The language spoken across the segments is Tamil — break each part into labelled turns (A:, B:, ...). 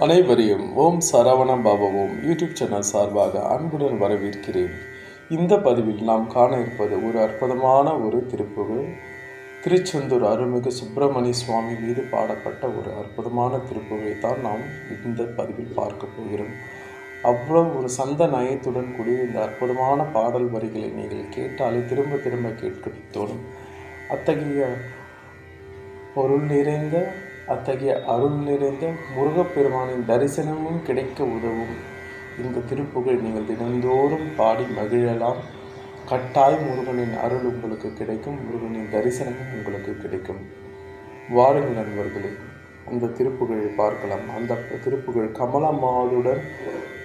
A: அனைவரையும் ஓம் சரவண பாபாவும் யூடியூப் சேனல் சார்பாக அன்புடன் வரவேற்கிறேன். இந்த பதிவில் நாம் காண இருப்பது ஒரு அற்புதமான ஒரு திருப்புகழ் திருச்செந்தூர் அருள்மிகு சுப்பிரமணிய சுவாமி மீது பாடப்பட்ட ஒரு அற்புதமான திருப்புகழை தான் நாம் இந்த பதிவில் பார்க்க போகிறோம். அவ்வளவு ஒரு சந்த நயத்துடன் கூடிய இந்த அற்புதமான பாடல் வரிகளை நீங்கள் கேட்டாலே திரும்ப திரும்ப கேட்க தோணும். அத்தகைய பொருள் நிறைந்த அத்தகைய அருள் நிறைந்த முருகப்பெருமானின் தரிசனமும் கிடைக்க உதவும். இந்த திருப்புகழ் நீங்கள் தினந்தோறும் பாடி மகிழலாம். கட்டாய் முருகனின் அருள் உங்களுக்கு கிடைக்கும் முருகனின் தரிசனமும் உங்களுக்கு கிடைக்கும். வாருங்கள் நண்பர்களே அந்த திருப்புகழை பார்க்கலாம். அந்த திருப்புகழ் கமலமாதுடன்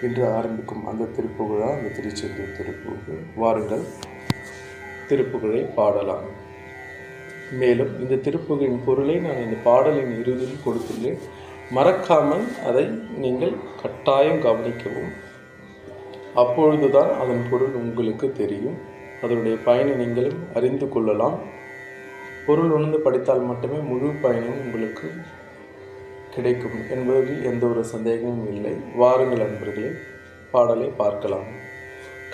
A: என்று ஆரம்பிக்கும் அந்த திருப்புகழா அந்த திருச்செந்தூர் திருப்புகழ். வாருங்கள் திருப்புகழை பாடலாம். மேலும் இந்த திருப்புகையின் பொருளை நான் இந்த பாடலின் இறுதியில் கொடுத்துள்ளேன். மறக்காமல் அதை நீங்கள் கட்டாயம் கவனிக்கவும். அப்பொழுதுதான் அதன் பொருள் உங்களுக்கு தெரியும். அதனுடைய பயனை நீங்களும் அறிந்து கொள்ளலாம். பொருள் உணர்ந்து படித்தால் மட்டுமே முழு பயனும் உங்களுக்கு கிடைக்கும் என்பதில் எந்த ஒரு சந்தேகமும் இல்லை. வாருங்கள் அன்பர்களே பாடலை பார்க்கலாம்.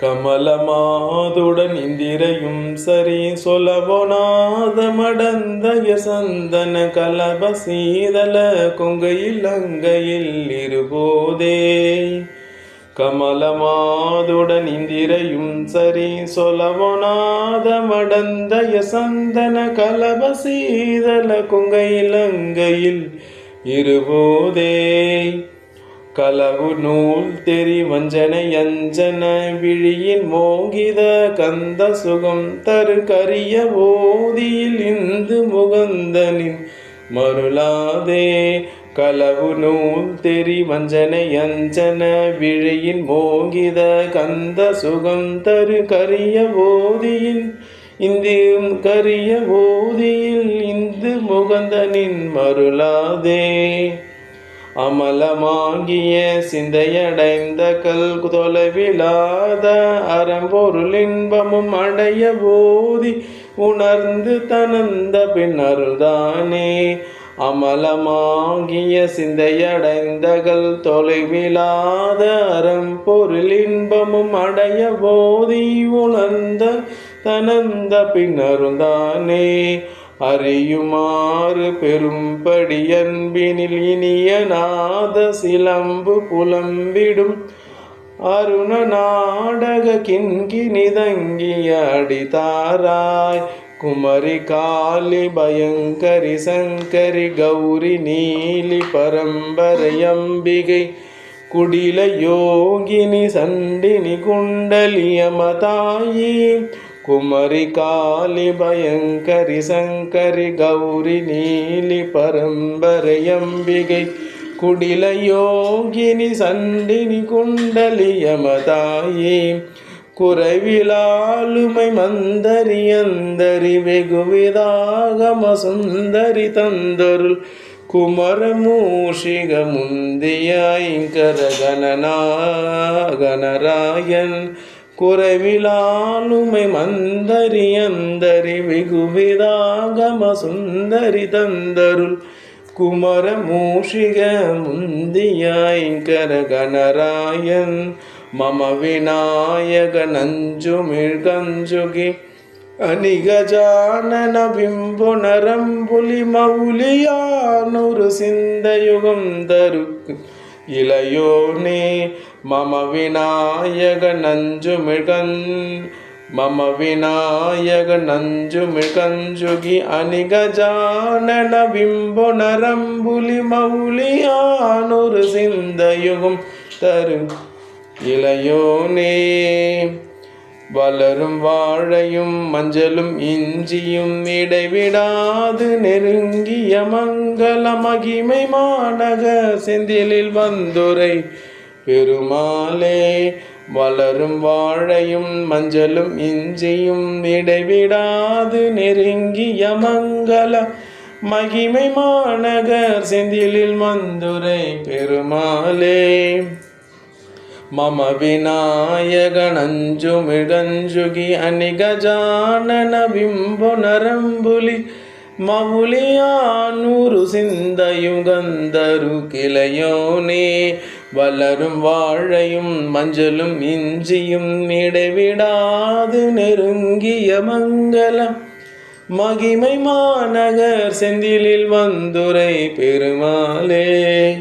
A: கமலமாதுடன் இந்திரையும் சரி சொலவொனாத மடந்தய சந்தன கலப சீதல கொங்கையில் அங்கையில் இருபோதே. கமலமாதுடன் இந்திரையும் சரி சொலவொனாத மடந்தய சந்தன கலப சீதல கொங்கையில் அங்கையில் இருபோதே. களவு நூல் தெரி வஞ்சனை அஞ்சன விழியின் மோங்கித கந்த சுகம் தரு கரிய ஓதியில் இந்து முகந்தனின் மருளாதே. களவு நூல் தெரி வஞ்சனை அஞ்சன விழியின் மோகித கந்த சுகம் தரு கரிய ஓதியில் இந்தியும் கரிய ஓதியில் இந்து முகந்தனின் மருளாதே. அமலமாகிய சிந்தையடைந்த கல் தொலைவிலாத அறம்பொருள் இன்பமும் அடைய போதி உணர்ந்து தனந்த பின்னருள்தானே அமலமாகிய சிந்தையடைந்தகள் தொலைவிலாத அறம்பொருள் இன்பமும் அடைய போதி உணர்ந்த தனந்த பின்னருள்தானே அறியுமாறு பெரும்படி அன்பினில் இனிய நாத சிலம்பு புலம்பிடும். அருண நாடக கிண்கிணிதங்கிய அடிதாராய் குமரி காளி பயங்கரி சங்கரி கௌரி நீலி பரம்பரை அம்பிகை. குடில யோகினி சண்டினி குண்டலியமதாயி குமரி காளி பயங்கரி சங்கரி கௌரி நீலி பரம்பரையம்பிகை குடில யோகினி சண்டினி குண்டலியமதாயி குறைவிலாளுமை மந்தரி அந்தரி வெகுவிதாகம சுந்தரி தந்தருள் குமரமூஷிக முந்தியாய்கர கணனா கணராயன் குறைவிலாளுமை மந்தரி அந்தரி வெகுவிதாகம சுந்தரி தந்தருள் குமர மூஷிக முந்தியாய்கர கணராயன் மம விநாயக நஞ்சுமிழ் கஞ்சுகி அணிகஜானன பிம்புணரம்புலி மௌலியானுரு சிந்தயுகம் தருக்கு இளையோனே மம விநாயக நஞ்சு மிகன் மம விநாயக நஞ்சு நஞ்சுமிழ்கஞ்சுகி அணிகஜானன பிம்புணரம்புலி மௌலியானொரு சிந்தயுகம் தரு. இளையோனே வளரும் வாழையும் மஞ்சளும் இஞ்சியும் இடைவிடாது. நெருங்கிய மங்கள மகிமை மாநக செந்திலில் வந்துரை பெருமாளே வளரும் வாழையும் மஞ்சளும் இஞ்சியும் இடைவிடாது. நெருங்கிய மங்கள மகிமை மாநகர் செந்திலில் மந்துரை பெருமாளே. மம விநாயகனஞ்சுமிழஞ்சுகி அணிகஜானன பிம்புனரம்புலி மவுளியானூறு சிந்தையும் கந்தரு கிளையோனே வளரும் வாழையும் மஞ்சளும் இஞ்சியும் இடைவிடாது நெருங்கிய மங்களம். மகிமை மாநகர் செந்திலில் வந்துரை பெருமாளே.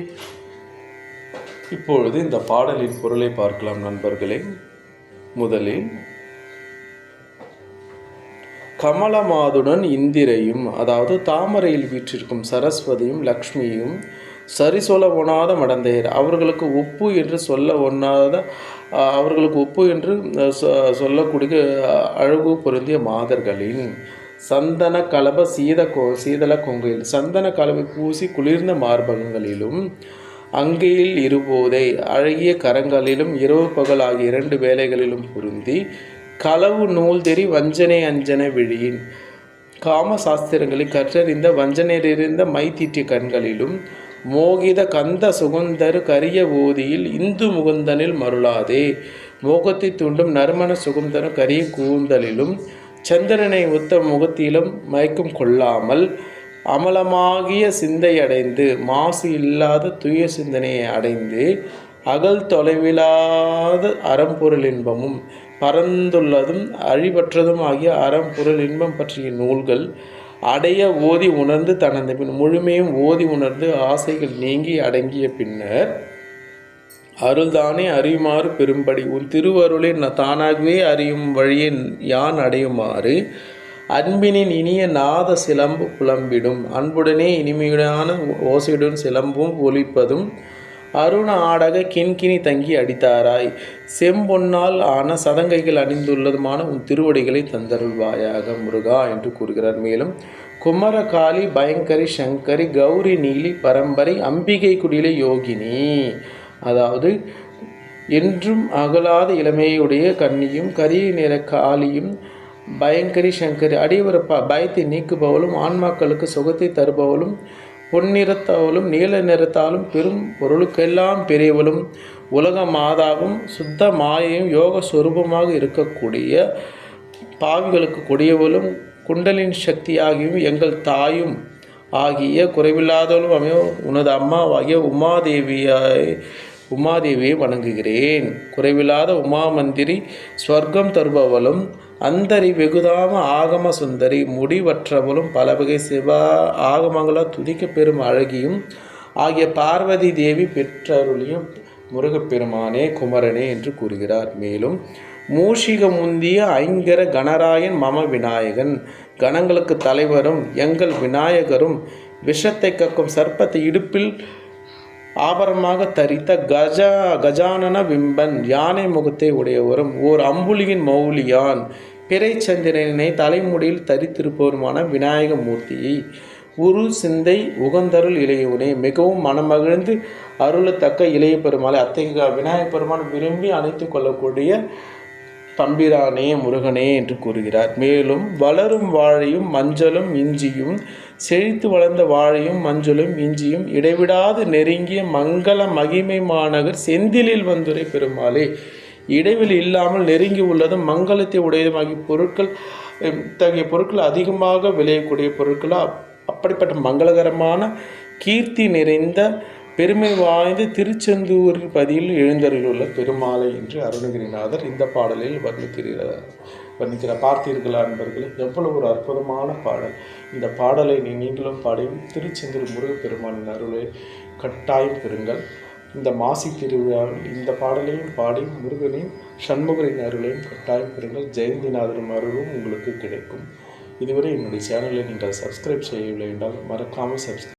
A: இப்பொழுது இந்த பாடலின் பொருளை பார்க்கலாம் நண்பர்களே. முதலில் கமலமாதுடன் இந்திரையும் அதாவது தாமரையில் வீற்றிருக்கும் சரஸ்வதியும் லக்ஷ்மியும் சரி சொல்ல ஒண்ணாத மடந்தையர். அவர்களுக்கு உப்பு என்று சொல்ல ஒண்ணாத அஹ், அவர்களுக்கு உப்பு என்று சொ- சொல்லக்கூடிய அழகு பொருந்திய மாதர்களின் சந்தன கலப சீத கோ சீதள கொங்கையில் சந்தன கலவை பூசி குளிர்ந்த மார்பகங்களிலும் அங்கையில் இருபோதை அழகிய கரங்களிலும் இரவு பகல் ஆகிய இரண்டு வேளைகளிலும் பொருந்தி களவு நூல் தெரி வஞ்சனை அஞ்சன விழியின். காம சாஸ்திரங்களை கற்றறிந்த வஞ்சனையிலிருந்த மை தீட்டிய கண்களிலும் மோகித கந்த சுகந்தரு கரிய ஓதியில் இந்து முகுந்தனில் மருளாதே. மோகத்தை தூண்டும் நறுமண சுகந்தரும் கரிய கூந்தலிலும் சந்திரனை ஒத்த முகத்திலும் மயக்கம் கொள்ளாமல் அமலமாகிய சிந்தை அடைந்து மாசு இல்லாத தூய சிந்தனையை அடைந்து அகல் தொலைவிலாத அறம்பொருள் இன்பமும் பரந்துள்ளதும் அழிவற்றதும் ஆகிய அறம்பொருள் இன்பம் பற்றிய நூல்கள் அடைய ஓதி உணர்ந்து தனது பின் முழுமையும் ஓதி உணர்ந்து ஆசைகள் நீங்கி அடங்கிய பின்னர் அருள்தானே அறியுமாறு பெரும்படி உன் திருவருளை தானாகவே அறியும் வழியை யான் அடையுமாறு அன்பினின் இனிய நாத சிலம்பு புலம்பிடும். அன்புடனே இனிமையுடனான ஓசையுடன் சிலம்பும் ஒலிப்பதும் அருண ஆடக கிண்கிணி தங்கி அடித்தாராய். செம்பொன்னால் ஆன சதங்கைகள் அணிந்துள்ளதுமான உன் திருவடிகளை தந்தருள்வாயாக முருகா என்று கூறுகிறார். மேலும் குமரகாளி பயங்கரி சங்கரி கௌரி நீலி பரம்பரை அம்பிகை குடிலை யோகினி. அதாவது என்றும் அகலாத இளமையுடைய கண்ணியும் கரிய நிற காளியும் பயங்கரி சங்கரி அடிவரப்பா ப பயத்தை நீக்குபவளும் ஆன்மாக்களுக்கு சுகத்தை தருபவளும் பொன்னிறத்தவளும் நீல நிறத்தாலும் பெரும் பொருளுக்கெல்லாம் பெரியவளும். உலக மாதாவும் சுத்த மாயையும் யோக சுரூபமாக இருக்கக்கூடிய பாவிகளுக்கு கொடியவளும் குண்டலின் சக்தியாகியும் எங்கள் தாயும் ஆகிய குறைவில்லாதவளும் அமைய உனது அம்மாவாகிய உமாதேவியாய் உமாதேவியை வணங்குகிறேன். குறைவில்லாத உமா மந்திரி ஸ்வர்க்கம் தருபவளும் அந்தரி வெகுதாம ஆகம சுந்தரி முடிவற்றவளும் பலவகை சிவா ஆகமங்களால் துதிக்க பெறும் அழகியும் ஆகிய பார்வதி தேவி பெற்றருளியும் முருகப்பெருமானே குமரனே என்று கூறுகிறார். மேலும் மூஷிக முந்திய ஐங்கர கணராயன் மம விநாயகன் கணங்களுக்கு தலைவரும் எங்கள் விநாயகரும் விஷத்தை கக்கும் சர்ப்பத்தை இடுப்பில் ஆபரமாக தரித்த கஜா கஜானன விம்பன் யானை முகத்தை உடையவரும் ஓர் அம்புலியின் மௌலியான் பிறைச்சந்திரனை தலைமுடியில் தரித்திருப்பவருமான விநாயக மூர்த்தியை உரு சிந்தை உகந்தருள் இளையவனே மிகவும் மனமகிழ்ந்து அருளத்தக்க இளைய பெருமாளை அத்தகைய விநாயக பெருமான் விரும்பி அணைத்து கொள்ளக்கூடிய தம்பிரானே முருகனே என்று கூறுகிறார். மேலும் வளரும் வாழையும் மஞ்சளும் இஞ்சியும் செழித்து வளர்ந்த வாழையும் மஞ்சளும் இஞ்சியும் இடைவிடாது நெருங்கிய மங்கள மகிமை மாநகர் செந்திலில் வந்துரை பெருமாளே இடைவெளி இல்லாமல் நெருங்கி உள்ளதும் மங்களத்தை உடையதுமாகிய பொருட்கள் இத்தகைய பொருட்கள் அதிகமாக விளையக்கூடிய பொருட்களாக அப்படிப்பட்ட மங்களகரமான கீர்த்தி நிறைந்த பெருமை வாய்ந்த திருச்செந்தூர் பதியில் எழுந்தருளுள்ள பெருமாளை என்று அருணகிரிநாதர் இந்த பாடலில் வர்ணிக்கிறார் வர்ணிக்கிறார் பார்த்தீர்களா நண்பர்களே எவ்வளவு ஒரு அற்புதமான பாடல். இந்த பாடலை நீங்களும் பாடியும் திருச்செந்தூர் முருகப்பெருமானின் அருளை கட்டாயம் பெறுங்கள். இந்த மாசி திருவிழாவில் இந்த பாடலையும் பாடி முருகனையும் சண்முகரின் அருளையும் கட்டாயம் பெறுங்கள். ஜெயந்திநாதன் அருளும் உங்களுக்கு கிடைக்கும். இதுவரை என்னுடைய சேனலை நீங்கள் சப்ஸ்கிரைப் செய்யவில்லை என்றால் மறக்காமல் சப்ஸ்கிரைப்